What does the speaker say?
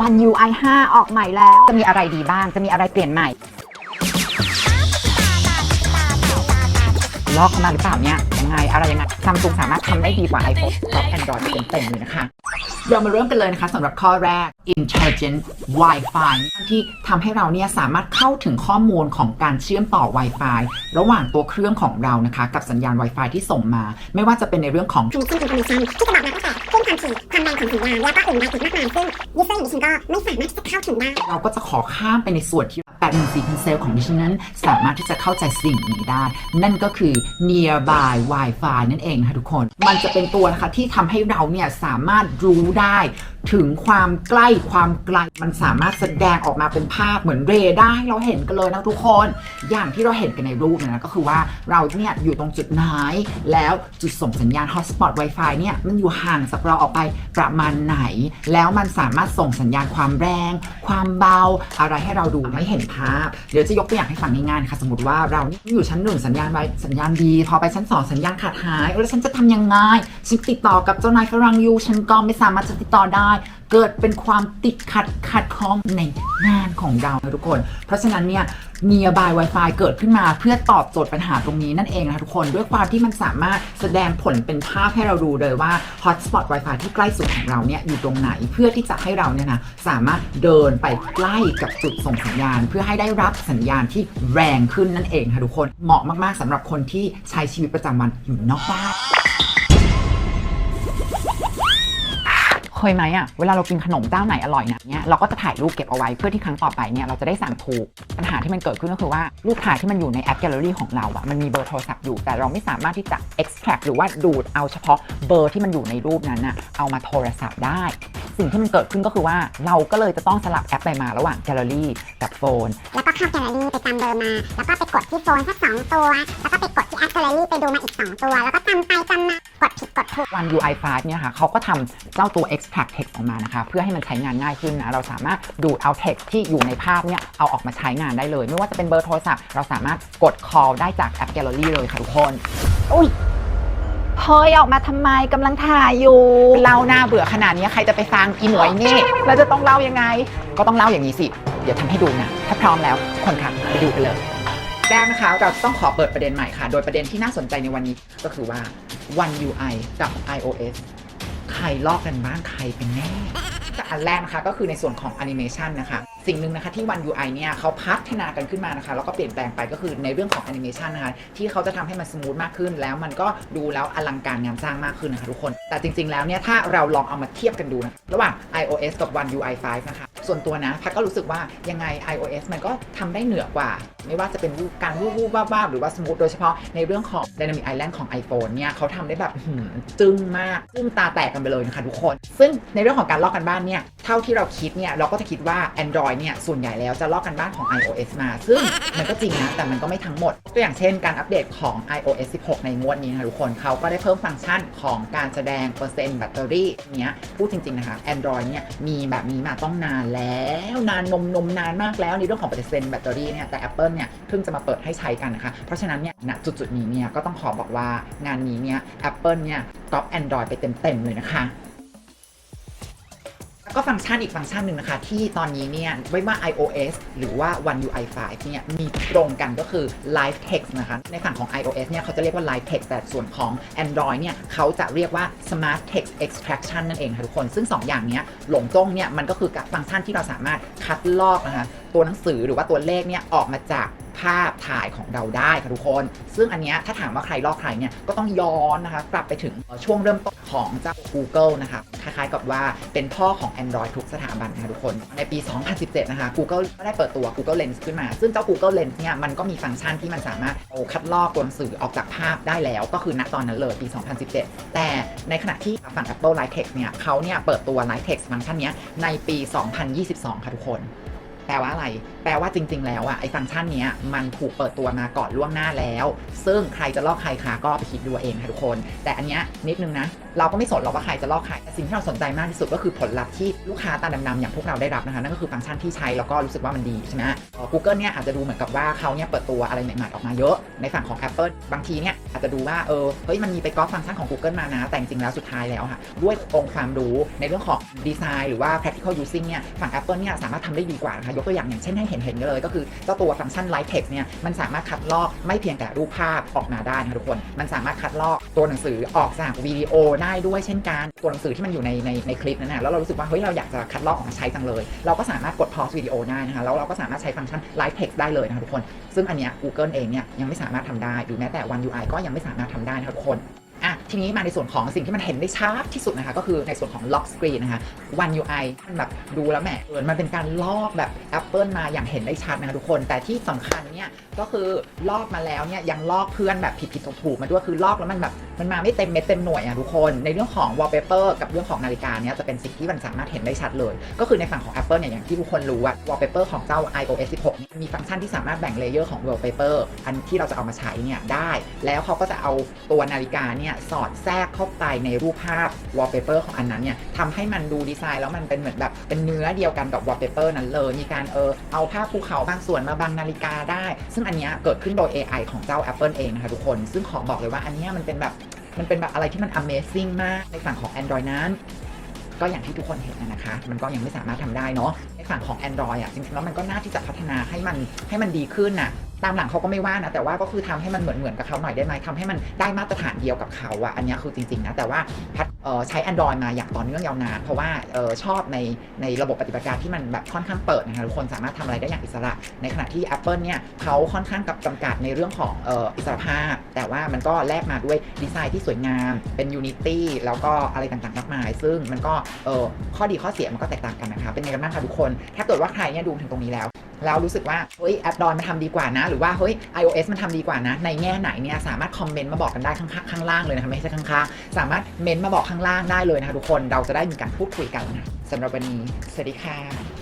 One UI 5 ออกใหม่แล้ว จะมีอะไรดีบ้าง จะมีอะไรเปลี่ยนใหม่ ลอกเข้ามาหรือเปล่าเนี่ย ยังไง อะไรยังไงซัมซุงสามารถทำได้ดีกว่า iPhone กับ Android เต็มๆเลยนะคะ เรามาเริ่มกันเลยนะคะสำหรับข้อแรก intelligent Wi-Fi ที่ทำให้เราเนี่ยสามารถเข้าถึงข้อมูลของการเชื่อมต่อ Wi-Fi ระหว่างตัวเครื่องของเรานะคะ กับสัญญาณ Wi-Fi ที่ส่งมา ไม่ว่าจะเป็นในเรื่องของคอนเนคชั่นอินโฟมิชันที่จะบอกมาตั้งแต่ คลื่นความถี่ความแรงของสัญญาณแล้วก็อื่นใดอีกมากมายซึ่งยูเซอร์อย่างดิฉันก็ไม่สามารถที่จะเข้าถึงได้ เราก็จะขอข้ามไปในส่วนที่ 814พิเซลของดิฉันนั้นสามารถที่จะเข้าใจสิ่งนี้ได้ นั่นก็คือ nearby Wi-Fi นั่นเองนะคะทุกคน มันจะเป็นตัวนะคะที่ทำให้เราเนี่ยสามารถรู้ได้ถึงความใกล้ความไกลมันสามารถแสดงออกมาเป็นภาพเหมือนเรดาร์ให้เราเห็นกันเลยนะทุกคน อย่างที่เราเห็นกันในรูปเนยนะก็คือว่าเราเนี่ยอยู่ตรงจุดไหน แล้วจุดส่งสัญญาณ hotspot Wi-Fi เนี่ยมันอยู่ห่างจากเราออกไปประมาณไหน แล้วมันสามารถส่งสัญญาณความแรง ความเบาอะไรให้เราดูไม่เห็นภาพ เดี๋ยวจะยกตัวอย่างให้ฟังง่ายๆค่ะ สมมติว่าเราอยู่ชั้นหนึ่งสัญญาณไวสัญญาณดี พอไปชั้นสองสัญญาณขาดหายแล้วฉันจะทำยังไงฉันติดต่อกับเจ้านายฝรั่งอยู่ฉันก็ไม่สามารถจะติดต่อได้ เกิดเป็นความติดขัดขัดข้องในงานของเรานะทุกคน เพราะฉะนั้นเนี่ย Nearby Wi-Fi เกิดขึ้นมาเพื่อตอบโจทย์ปัญหาตรงนี้นั่นเองนะคะทุกคนด้วยความที่มันสามารถแสดงผลเป็นภาพให้เราดูเลยว่า Hotspot Wi-Fi ที่ใกล้สุดของเราเนี่ยอยู่ตรงไหนเพื่อที่จะให้เราเนี่ยนะสามารถเดินไปใกล้กับจุดส่งสัญญาณ เพื่อให้ได้รับสัญญาณที่แรงขึ้นนั่นเองค่ะทุกคนเหมาะมากๆสำหรับคนที่ใช้ชีวิตประจำวันอยู่นอกบ้าน เคยไหมอะเวลาเรากินขนมเจ้าไหนอร่อยนะเนี่ยเราก็จะถ่ายรูปเก็บเอาไว้เพื่อที่ครั้งต่อไปเนี่ยเราจะได้สั่งถูกปัญหาที่มันเกิดขึ้นก็คือว่ารูปถ่ายที่มันอยู่ในแอปแกลเลอรี่ของเราอะมันมีเบอร์โทรศัพท์อยู่ แต่เราไม่สามารถที่จะ extract หรือว่าดูดเอาเฉพาะเบอร์ที่มันอยู่ในรูปนั้นอะเอามาโทรศัพท์ได้สิ่งที่มันเกิดขึ้นก็คือว่าเราก็เลยจะต้องสลับแอปไปมาระหว่างแกลเลอรี่กับโฟน แล้วก็เข้าแกลเลอรี่ไปจำเบอร์มา แล้วก็ไปกดที่โฟนสักสองตัว แล้วก็ไปกดที่แอปแกลเลอรี่ไปดูมาอีกสองตัว แล้วก็จำไปจำมากดผิดกดถูก One UI 5 เนี่ยค่ะเขาก็ทำเจ้าตัว extract text ออกมานะคะเพื่อให้มันใช้งานง่ายขึ้นนะเราสามารถดูดเอา text ที่อยู่ในภาพเนี่ยเอาออกมาใช้งานได้เลย ไม่ว่าจะเป็นเบอร์โทรศัพท์เราสามารถกด call ได้จากแอป Gallery เลยค่ะทุกคนอุ้ย เฮ้ยออกมาทำไมกำลังถ่ายอยู่เล่าหน้าเบื่อขนาดนี้ใครจะไปฟังอีหมวยนี่เราจะต้องเล่ายังไง ก็ต้องเล่าอย่างนี้สิ เดี๋ยวทำให้ดูนะ ถ้าพร้อมแล้วคนค่ะไปดูกันเลย แรกนะคะเราต้องขอเปิดประเด็นใหม่ค่ะ โดยประเด็นที่น่าสนใจในวันนี้ก็คือว่า One UI กับ iOS ใครลอกกันบ้างใครเป็นแน่ จากอันแรกนะคะก็คือในส่วนของแอนิเมชันนะคะ สิ่งหนึ่งนะคะที่ One UI เนี่ยเขาพัฒนากันขึ้นมานะคะ แล้วก็เปลี่ยนแปลงไปก็คือในเรื่องของแอนิเมชันนะคะ ที่เขาจะทำให้มันสมูทมากขึ้น แล้วมันก็ดูแล้วอลังการงานสร้างมากขึ้นนะคะทุกคน แต่จริงๆแล้วเนี่ยถ้าเราลองเอามาเทียบกันดูนะระหว่าง iOS กับ One UI 5 นะคะ ส่วนตัวนะพักก็รู้สึกว่ายังไง iOS มันก็ทำได้เหนือกว่า ไม่ว่าจะเป็นการวูบวูบ้าบๆหรือว่าสมูทโดยเฉพาะในเรื่องของ Dynamic Island ของ iPhone เนี่ยเขาทำได้แบบจึ้งมากจึ้งตาแตกกันไปเลยนะคะทุกคน ซึ่งในเรื่องของการลอกกันบ้านเนี่ยเท่าที่เราคิดเนี่ยเราก็จะคิดว่า Android เนี่ยส่วนใหญ่แล้วจะลอกกันบ้านของ iOS มา ซึ่งมันก็จริงนะ แต่มันก็ไม่ทั้งหมด ตัวอย่างเช่นการอัปเดตของ iOS 16 ในงวดนี้นะคะทุกคนเขาก็ได้เพิ่มฟังก์ชันของการแสดงเปอร์เซ็นต์แบตเตอรี่เนี้ยพูดจริง ๆ นะคะ Android เนี่ยมีแบบนี้มาต้องนานแล้ว นานนมนมนานมากแล้วในเรื่องของเปอร์เซ็นต์แบตเตอรี่เนี่ยแต่ Apple เนี่ยเพิ่งจะมาเปิดให้ใช้กันนะคะเพราะฉะนั้นเนี่ยณจุดๆนี้เนี่ยก็ต้องขอบอกว่างานนี้เนี่ย Apple เนี่ยก๊อป Android ไปเต็มๆเลยนะคะ ก็ฟังก์ชันอีกฟังก์ชันหนึ่งนะคะ ที่ตอนนี้เนี่ยไม่ว่า iOS หรือว่า One UI 5เนี่ยมีตรงกันก็คือ Live Text นะคะ ในฝั่งของ iOS เนี่ยเขาจะเรียกว่า Live Text แต่ส่วนของ Android เนี่ยเขาจะเรียกว่า Smart Text Extraction นั่นเองค่ะทุกคน ซึ่ง 2 อย่างเนี้ยหลงจ้งเนี่ยมันก็คือกับฟังก์ชันที่เราสามารถคัดลอกนะคะตัวหนังสือหรือว่าตัวเลขเนี่ยออกมาจาก ภาพถ่ายของเราได้ค่ะทุกคน ซึ่งอันเนี้ยถ้าถามว่าใครลอกใครเนี่ยก็ต้องย้อนนะคะ กลับไปถึงช่วงเริ่มต้นของเจ้า Google นะคะคล้ายๆกับว่าเป็นพ่อของ Android ทุกสถาบันนะคะทุกคน ในปี 2017 นะคะ Google ก็ได้เปิดตัว Google Lens ขึ้นมา ซึ่งเจ้า Google Lens เนี่ยมันก็มีฟังก์ชันที่มันสามารถเอาคัดลอกตัวหนังสือออกจากภาพได้แล้ว ก็คือณตอนนั้นเลยปี 2017 แต่ในขณะที่ฝั่ง Apple Live Text เนี่ยเขาเนี่ยเปิดตัว Live Text ฟังก์ชันนี้ในปี 2022 ค่ะทุกคน ลว่าอะไร แปลว่าจริง ๆ แล้วอะไอ้ฟังก์ชันเนี้ยมันถูกเปิดตัวมาก่อนล่วงหน้าแล้ว ซึ่งใครจะลอกใครคะก็ไปคิดดูเองค่ะทุกคน แต่อันเนี้ยนิดนึงนะ เราก็ไม่สนหรอกว่าใครจะลอกใครแต่สิ่งที่เราสนใจมากที่สุดก็คือผลลัพธ์ที่ลูกค้าตาดำๆอย่างพวกเราได้รับนะคะนั่นก็คือฟังก์ชันที่ใช้แล้วก็รู้สึกว่ามันดีใช่ไหมเอ่อ Google เนี่ยอาจจะดูเหมือนกับว่าเขาเนี่ยเปิดตัวอะไรใหม่ๆออกมาเยอะในฝั่งของ Apple บางทีเนี่ยอาจจะดูว่าเออเฮ้ยมันมีไปก๊อปฟังก์ชันของ Google มานะแต่จริงๆแล้วสุดท้ายแล้วค่ะด้วยองค์ความรู้ในเรื่องของดีไซน์หรือว่า practical using เนี่ยฝั่ง Apple เนี่ยสามารถทำได้ดีกว่านะคะยกตัวอย่างอย่างเช่นให้เห็นเห็นกันเลย ก็คือเจ้าตัวฟังก์ชัน Light Text เนี่ยมันสามารถคัดลอกไม่เพียงแต่รูปภาพออกมาได้นะทุกคน มันสามารถคัดลอกตัวหนังสือออกจากวิดีโอได้ด้วยเช่นกันตัวหนังสือที่มันอยู่ในในในคลิปนั้นนะแล้วเรารู้สึกว่าเฮ้ยเราอยากจะคัดลอกออกมาใช้จังเลย เราก็สามารถกด pause วิดีโอได้นะคะแล้วเราก็สามารถใช้ฟังก์ชัน Light Text ได้เลยนะคะทุกคน ซึ่งอันเนี้ย Google เองเนี่ยยังไม่สามารถทำได้หรือแม้แต่ One UI ก็ยังไม่สามารถทำได้นะคะทุกคน ทีนี้มาในส่วนของสิ่งที่มันเห็นได้ชัดที่สุดนะคะ ก็คือในส่วนของ Lock Screen นะคะ One UI มันแบบดูแล้วแหมเหมือนมันเป็นการลอกแบบ Apple มาอย่างเห็นได้ชัดนะคะทุกคน แต่ที่สำคัญเนี่ยก็คือลอกมาแล้วเนี่ยยังลอกเพื่อนแบบผิดๆถูกๆมาด้วยคือลอกแล้วมันแบบมันมาไม่เต็มเม็ดเต็มหน่วยอะทุกคน ในเรื่องของ wallpaper กับเรื่องของนาฬิกาเนี่ยจะเป็นสิ่งที่มันสามารถเห็นได้ชัดเลย ก็คือในฝั่งของ Apple เนี่ยอย่างที่ทุกคนรู้อะ wallpaper ของเจ้า iOS 16เนี่ยมีฟังก์ชันที่สามารถแบ่งเลเยอร์ของ wallpaper อันที่เราจะเอามาใช้เนี่ยได้ แล้วเขาก็จะเอาตัวนาฬิกาเนี่ยสอดแทรกเข้าไปในรูปภาพ wallpaper ของอันนั้นเนี่ยทำให้มันดูดีไซน์แล้วมันเป็นเหมือนแบบเป็นเนื้อเดียวกันกับ wallpaper นั้นเลย มีการเออเอาภาพภูเขาบางส่วนมาบังนาฬิกาได้ซึ่งอันเนี้ยเกิดขึ้นโดย AI ของเจ้า Apple เองนะคะทุกคน ซึ่งขอบอกเลยว่าอันเนี้ยมันเป็นแบบมันเป็นแบบอะไรที่มัน Amazing มากในฝั่งของ Android นั้น ก็อย่างที่ทุกคนเห็นนะนะคะ มันก็ยังไม่สามารถทำได้เนาะในฝั่งของ Android อะจริงๆแล้วมันก็น่าที่จะพัฒนาให้มันให้มันดีขึ้นน่ะ ตามหลังเขาก็ไม่ว่านะแต่ว่าก็คือทำให้มันเหมือนเหมือนกับเขาหน่อยได้ไหมทำให้มันได้มาตรฐานเดียวกับเขาอะอันนี้คือจริงๆนะแต่ว่าพัฒเอ่อใช้ Android มาอย่างต่อเนื่องยาวนาน เพราะว่าออชอบในในระบบปฏิบัติการที่มันแบบค่อนข้างเปิดนะคะทุกคนสามารถทำอะไรได้อย่างอิสระ ในขณะที่ Apple เนี่ยเขาค่อนข้างกับจำกัดในเรื่องของอ,อ,อิสระภาพ แต่ว่ามันก็แลกมาด้วยดีไซน์ที่สวยงามเป็น Unity แล้วก็อะไรต่างๆมากมาย ซึ่งมันก็ออข้อดีข้อเสียมันก็แตกต่างกันนะคะเป็นไงกันบ้างคะทุกคน ถ้าเกิดว่าใครเนี่ยดูถึงตรงนี้แล้ว แล้วรู้สึกว่าเฮ้ยแอปดอนมันทำดีกว่านะ หรือว่าเฮ้ย iOS มันทำดีกว่านะ ในแง่ไหนเนี่ยสามารถคอมเมนต์มาบอกกันได้ข้างข้างล่างเลยนะคะไม่ใช่ข้างๆสามารถเมนต์มาบอกข้างล่างได้เลยนะคะทุกคนเราจะได้มีการพูดคุยกันนะสำหรับวันนี้สวัสดีค่ะ